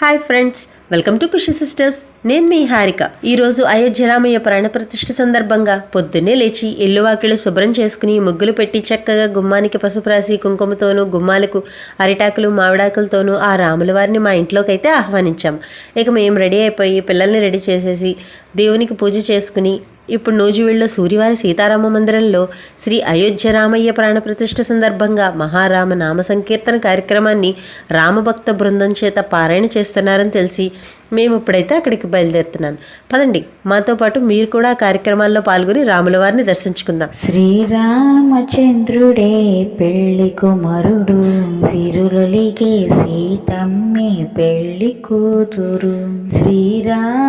Hi friends welcome to Khushi sisters. నేను మీ హారిక. ఈరోజు అయోధ్య రామయ్య ప్రాణ ప్రతిష్ఠ సందర్భంగా పొద్దున్నే లేచి ఇల్లు వాకిళ్ళు శుభ్రం చేసుకుని ముగ్గులు పెట్టి చక్కగా గుమ్మానికి పసుపు రాసి కుంకుమతోనూ గుమ్మాలకు అరిటాకులు మామిడాకులతోనూ ఆ రాముల వారిని మా ఇంట్లోకి అయితే ఆహ్వానించాం. ఇక మేము రెడీ అయిపోయి పిల్లల్ని రెడీ చేసేసి దేవునికి పూజ చేసుకుని ఇప్పుడు నూజివీడులో సూర్యవారి సీతారామ మందిరంలో శ్రీ అయోధ్య రామయ్య ప్రాణప్రతిష్ఠ సందర్భంగా మహారామ నామ సంకీర్తన కార్యక్రమాన్ని రామభక్త బృందం చేత పారాయణ చేస్తున్నారని తెలిసి మేము ఇప్పుడైతే అక్కడికి బయలుదేరుతున్నాను. పదండి మాతో పాటు మీరు కూడా ఆ కార్యక్రమాల్లో పాల్గొని రాముల వారిని దర్శించుకుందాం. శ్రీరామచంద్రుడే పెళ్ళి కుమారుడు సిరులొలిగే సీతమ్మే పెళ్ళి కూతురు. శ్రీరామచంద్రుడే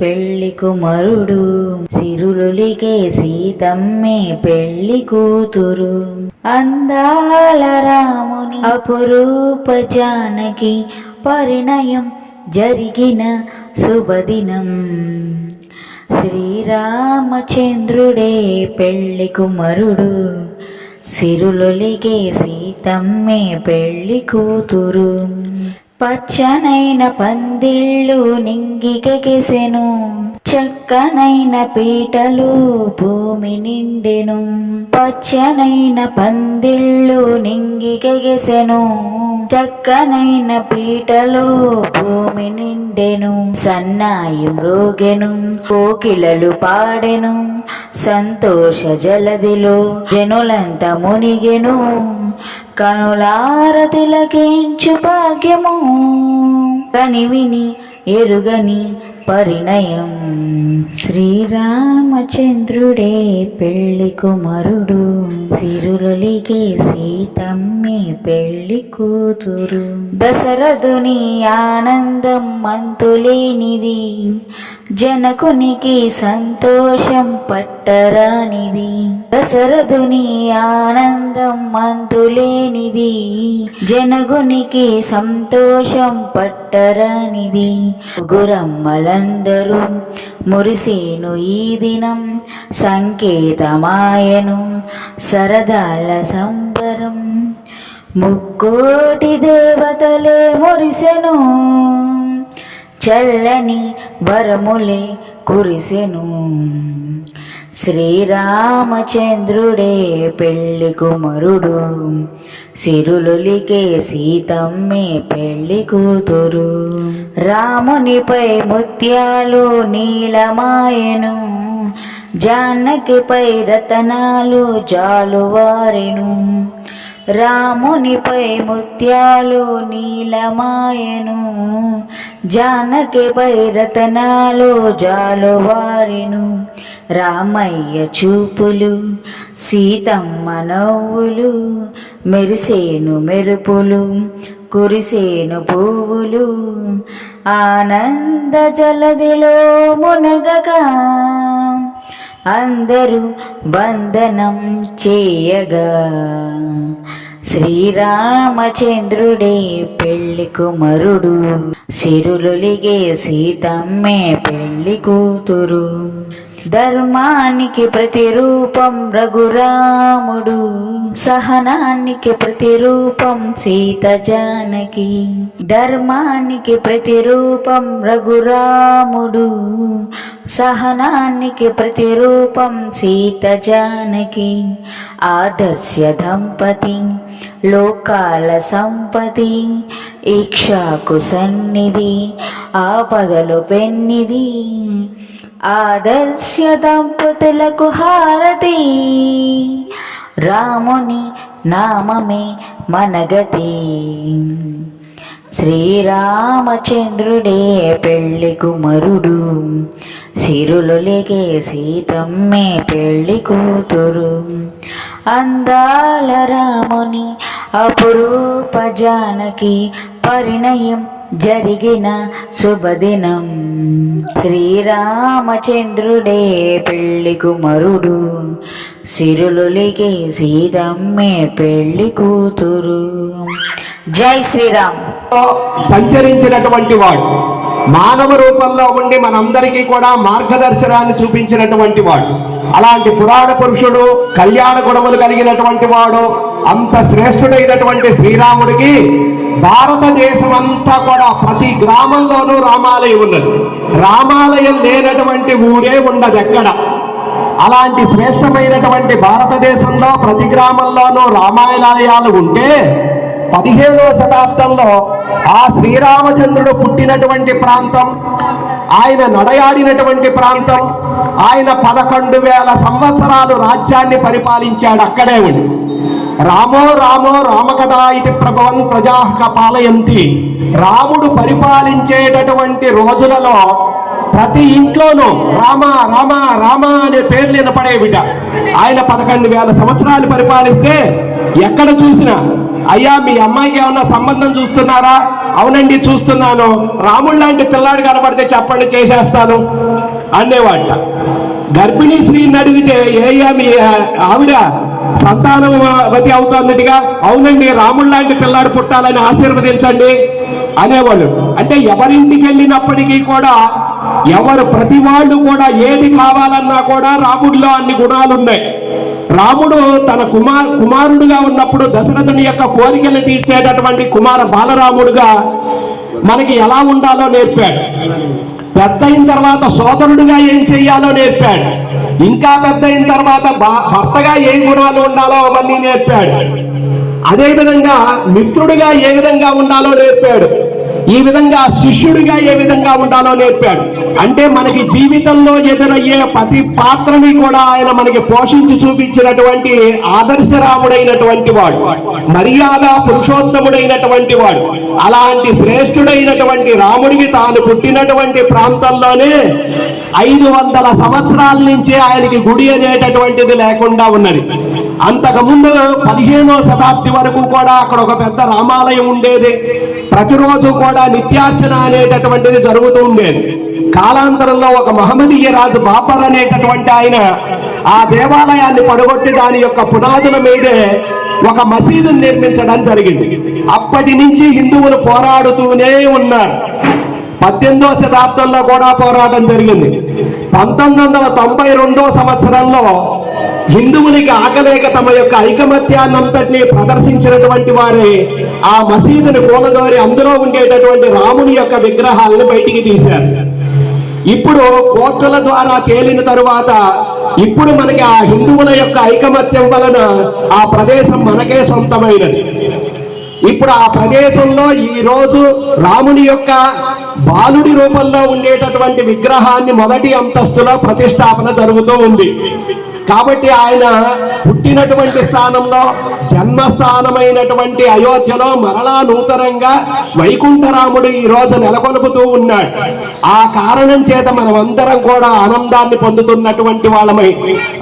పెళ్ళి కుమారుడు. సిరులొలిగే సీతమ్మే పెళ్ళి కూతురు. అందాల రాముని అపురూప జానకి పరిణయం జరిగిన శుభదినం. శ్రీరామచంద్రుడే పెళ్ళి కుమారుడు. సిరులొలిగే సీతమ్మే పెళ్ళి కూతురు. పచ్చనైన పందిళ్ళు నింగికెసెను చక్కనైన పీటలు భూమి నిండెను పచ్చనైన పందిళ్ళు నింగికెగెసెను చక్కనైన పీటలు భూమి నిండెను సన్నాయి మ్రోగెను కోకిలలు పాడెను సంతోష జలదిలో జనులంత మునిగెను. కనులార తిలకించు భాగ్యము కనివిని ఎరుగని పరిణయం. శ్రీరామచంద్రుడే పెళ్ళి కుమారుడు. సిరులొలిగే సీతమ్మే పెళ్ళి కూతురు. దశరథుని ఆనందం మంతులేనిది. జనకునికి సంతోషం పట్టరానిది. దశరథుని ఆనందం మంతులేనిది. జనగునికి సంతోషం పట్టరానిది. గురమ్మల గురమ్మలందరూ మురిసేను ఈ దినం సంకేతమాయను సరదాల సంబరం. ముక్కోటి దేవతలే మురిసెను చల్లని వరములే కురిసెను. శ్రీరామచంద్రుడే పెళ్ళి కుమరుడు. సిరులులికే సీతమ్మే పెళ్ళి కూతురు. రామునిపై ముత్యాలు నీలమాయను. జానకిపై రతనాలు జాలువారెను. రామునిపై ముత్యాలు నీలమాయను జానకిపై రతనాలు జాలువారెను. రామయ్య చూపులు సీతమ్మ నవ్వులు మెరిసేను మెరుపులు కురిసేను పువ్వులు. ఆనంద జలదిలో మునగగా అందరూ వందనం చేయగా. శ్రీరామచంద్రుడే పెళ్ళి కుమరుడు. సిరులులిగే సీతమ్మే పెళ్ళి కూతురు. ధర్మానికి ప్రతిరూపం రఘురాముడు సహనానికి ప్రతిరూపం సీత జానకి. ధర్మానికి ప్రతిరూపం రఘురాముడు సహనానికి ప్రతిరూపం సీత జానకి. ఆదర్శ దంపతి లోకాల సంపతి ఇక్షాకు సన్నిధి ఆపదలు పెన్నిది ఆదర్శ దంపతులకు హారతి. రాముని నామమే మనగతి. శ్రీరామచంద్రుడే పెళ్ళి కుమరుడు. సిరులొలిగే సీతమ్మే పెళ్ళి కూతురు. అందాల రాముని అపురూప జానకి పరిణయం జరిగిన శుభదినం. శ్రీరామచంద్రుడే పెళ్ళి కుమరుడు సిరులులికి సీతమ్మే పెళ్ళి కూతురు. జై శ్రీరామ్. సంచరించినటువంటి వాడు మానవ రూపంలో ఉండి మనందరికీ కూడా మార్గదర్శనాన్ని చూపించినటువంటి వాడు. అలాంటి పురాణ పురుషుడు కళ్యాణ గుణములు కలిగినటువంటి వాడు అంత శ్రేష్ఠుడైనటువంటి శ్రీరాముడికి భారతదేశం అంతా కూడా ప్రతి గ్రామంలోనూ రామాలయం ఉన్నది. రామాలయం లేనటువంటి ఊరే ఉండదు ఎక్కడ. అలాంటి శ్రేష్టమైనటువంటి భారతదేశంలో ప్రతి గ్రామంలోనూ రామాయణాలయాలు ఉంటే పదిహేడవ శతాబ్దంలో ఆ శ్రీరామచంద్రుడు పుట్టినటువంటి ప్రాంతం ఆయన నడయాడినటువంటి ప్రాంతం ఆయన పదకొండు వేల సంవత్సరాలు రాజ్యాన్ని పరిపాలించాడు అక్కడే ఉండి. రామో రామో రామకథా ఇది ప్రభవన్ ప్రజాహక పాలయంతి. రాముడు పరిపాలించేటటువంటి రోజులలో ప్రతి ఇంట్లోనూ రామ రామ రామ అనే పేర్లు వినపడేవిట. ఆయన పదకొండు వేల సంవత్సరాలు పరిపాలిస్తే ఎక్కడ చూసినా అయ్యా మీ అమ్మాయికి ఏమన్నా సంబంధం చూస్తున్నారా? అవునండి చూస్తున్నాను. రాముడు లాంటి పిల్లాడు కనబడితే చెప్పండి చేసేస్తాను అనేవాట గర్భిణీ స్త్రీని అడిగితే ఏయ్యా మీ ఆవిడ సంతానవతి అవుతున్నట్టుగా అవునండి రాముడు లాంటి పిల్లాడు పుట్టాలని ఆశీర్వదించండి అనేవాళ్ళు. అంటే ఎవరింటికి వెళ్ళినప్పటికీ కూడా ఎవరు ప్రతి వాళ్ళు కూడా ఏది కావాలన్నా కూడా రాముడిలో అన్ని గుణాలు ఉన్నాయి రాముడు తన కుమార్ కుమారుడుగా ఉన్నప్పుడు దశరథుని యొక్క కోరికలు తీర్చేటటువంటి కుమార బాలరాముడుగా మనకి ఎలా ఉండాలో నేర్పాడు. పెద్ద అయిన తర్వాత సోదరుడుగా ఏం చెయ్యాలో నేర్పాడు. ఇంకా పెద్ద అయిన తర్వాత భా- భర్తగా ఏం గుణాలు ఉండాలో అవన్నీ నేర్పాడు. అదే విధంగా మిత్రుడిగా ఏ విధంగా ఉండాలో నేర్పాడు. ఈ విధంగా శిష్యుడిగా ఏ విధంగా ఉండాలో నేర్పాడు. అంటే మనకి జీవితంలో ఎదురయ్యే ప్రతి పాత్రని కూడా ఆయన మనకి పోషించి చూపించినటువంటి ఆదర్శరాముడైనటువంటి వాడు మర్యాద పురుషోత్తముడైనటువంటి వాడు అలాంటి శ్రేష్ఠుడైనటువంటి రాముడికి తాను పుట్టినటువంటి ప్రాంతంలోనే ఐదు వందల సంవత్సరాల నుంచి ఆయనకి గుడి అనేటటువంటిది లేకుండా ఉన్నది. అంతకు ముందు పదిహేనో శతాబ్ది వరకు కూడా అక్కడ ఒక పెద్ద రామాలయం ఉండేది. ప్రతిరోజు కూడా నిత్యార్చన అనేటటువంటిది జరుగుతూ ఉండేది. కాలాంతరంలో ఒక మహమ్మదీయ రాజు బాపర్ అనేటటువంటి ఆయన ఆ దేవాలయాన్ని పడగొట్టి దాని యొక్క పునాదుల మీదే ఒక మసీదును నిర్మించడం జరిగింది. అప్పటి నుంచి హిందువులు పోరాడుతూనే ఉన్నారు. పద్దెనిమిదో శతాబ్దంలో కూడా పోరాటం జరిగింది. పంతొమ్మిది వందల తొంభై రెండో సంవత్సరంలో హిందువులకి ఆకలేక తమ యొక్క ఐకమత్యాన్నంతటినీ ప్రదర్శించినటువంటి వారే ఆ మసీదుని కూలదోరి అందులో ఉండేటటువంటి రాముని యొక్క విగ్రహాలను బయటికి తీశారు. ఇప్పుడు కోర్టుల ద్వారా తేలిన తరువాత ఇప్పుడు మనకి ఆ హిందువుల యొక్క ఐకమత్యం వలన ఆ ప్రదేశం మనకే సొంతమైనది. ఇప్పుడు ఆ ప్రదేశంలో ఈ రోజు రాముని యొక్క బాలుడి రూపంలో ఉండేటటువంటి విగ్రహాన్ని మొదటి అంతస్తులో ప్రతిష్టాపన జరుగుతూ ఉంది. కాబట్టి ఆయన పుట్టినటువంటి స్థానంలో జన్మస్థానమైనటువంటి అయోధ్యలో మరలా నూతనంగా వైకుంఠరాముడు ఈ రోజు నెలకొల్పుతూ ఉన్నాడు. ఆ కారణం చేత మనమందరం కూడా ఆనందాన్ని పొందుతున్నటువంటి వాళ్ళమై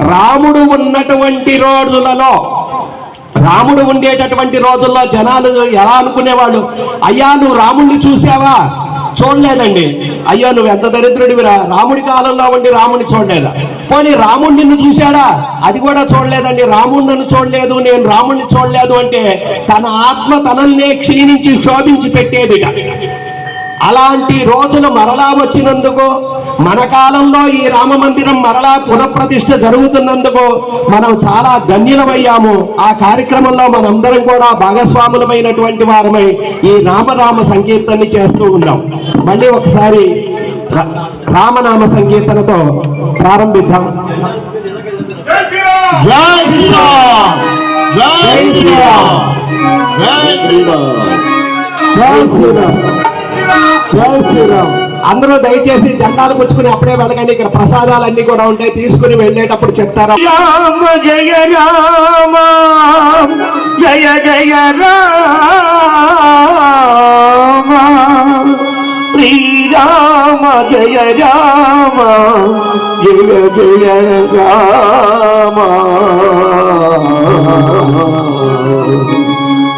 రాముడు ఉన్నటువంటి రోజులలో రాముడు ఉండేటటువంటి రోజుల్లో జనాలు ఎలా అనుకునేవాళ్ళు? అయ్యా నువ్వు రాముడిని చూసావా? చూడలేదండి. అయ్యా నువ్వు ఎంత దరిద్రుడివిరా? రాముడి కాలంలో ఉండి రాముడిని చూడలేదా? పోనీ రాముడు నిన్ను చూశాడా? అది కూడా చూడలేదండి. రాముడు నన్ను చూడలేదు నేను రాముడిని చూడలేదు అంటే తన ఆత్మ తనల్నే క్షీణించి శోభించి పెట్టేదిట. అలాంటి రోజులు మరలా వచ్చినందుకు మన కాలంలో ఈ రామ మందిరం మరలా పునఃప్రతిష్ఠ జరుగుతున్నందుకు మనం చాలా ధన్యులమయ్యాము. ఆ కార్యక్రమంలో మనందరం కూడా భాగస్వాములమైనటువంటి వారమై ఈ రామరామ సంకీర్తనని చేస్తూ ఉన్నాం. మళ్ళీ ఒకసారి రా- రామనామ సంకీర్తనతో ప్రారంభిద్దాం. జై శ్రీరామ్! జై శ్రీరామ్! జై శ్రీరామ్! జై శ్రీరామ్! జై శ్రీరామ్! అందరూ దయచేసి జెండాలు పుచ్చుకుని అప్పుడే వెళ్ళకండి. ఇక్కడ ప్రసాదాలన్నీ కూడా ఉంటాయి. తీసుకుని వెళ్ళేటప్పుడు చెప్తారా. రామ జయ రామ జయ జయ రామ. శ్రీరామ జయ రామ జయ జయ రామ.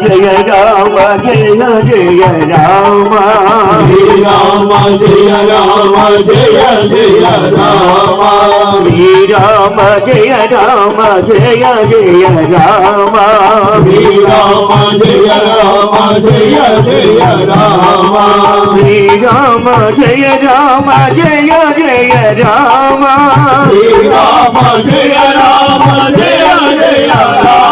జయ రామ జయ జయ రామ శ్రీరామ జయ రామ జయ జయ రామ శ్రీరామ జయ రామ జయ జయ రామ శ్రీరామ జయ రామ జయ జయ రామ శ్రీరామ జయ రామ జయ జయ రామ. శ్రీరామ జయ రామ జయ జయ రామ.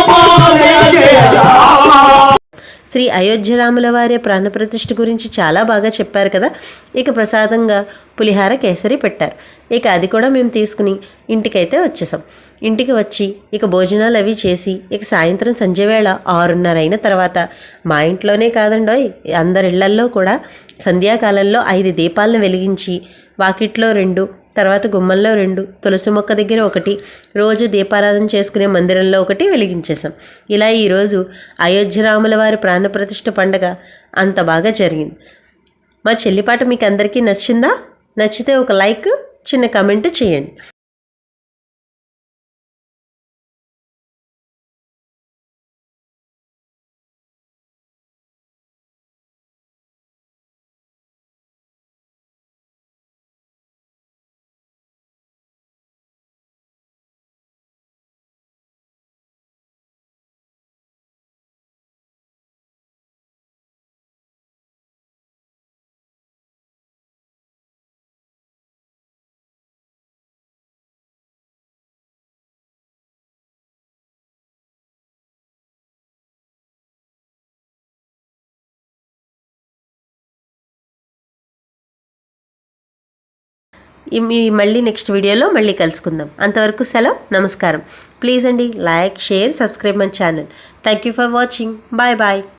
శ్రీ అయోధ్యరాముల వారి ప్రాణప్రతిష్ఠ గురించి చాలా బాగా చెప్పారు కదా. ఇక ప్రసాదంగా పులిహార కేసరి పెట్టారు. ఇక అది కూడా మేము తీసుకుని ఇంటికైతే వచ్చేసాం. ఇంటికి వచ్చి ఇక భోజనాలు అవి చేసి ఇక సాయంత్రం సంజయ వేళ ఆరున్నర అయిన తర్వాత మా ఇంట్లోనే కాదండోయ్ అందరిళ్ళల్లో కూడా సంధ్యాకాలంలో ఐదు దీపాలను వెలిగించి వాకిట్లో రెండు తర్వాత గుమ్మంలో రెండు తులసి మొక్క దగ్గర ఒకటి రోజు దీపారాధన చేసుకునే మందిరంలో ఒకటి వెలిగించేశాం. ఇలా ఈరోజు అయోధ్యరాముల వారి ప్రాణప్రతిష్ఠ పండగ అంత బాగా జరిగింది. మా చెల్లిపాట మీకు అందరికీ నచ్చిందా? నచ్చితే ఒక లైక్ చిన్న కమెంట్ చేయండి. మళ్ళీ నెక్స్ట్ వీడియోలో మళ్ళీ కలుసుకుందాం. అంతవరకు సెలవు నమస్కారం. ప్లీజ్ అండి like share subscribe my channel. Thank you for watching bye bye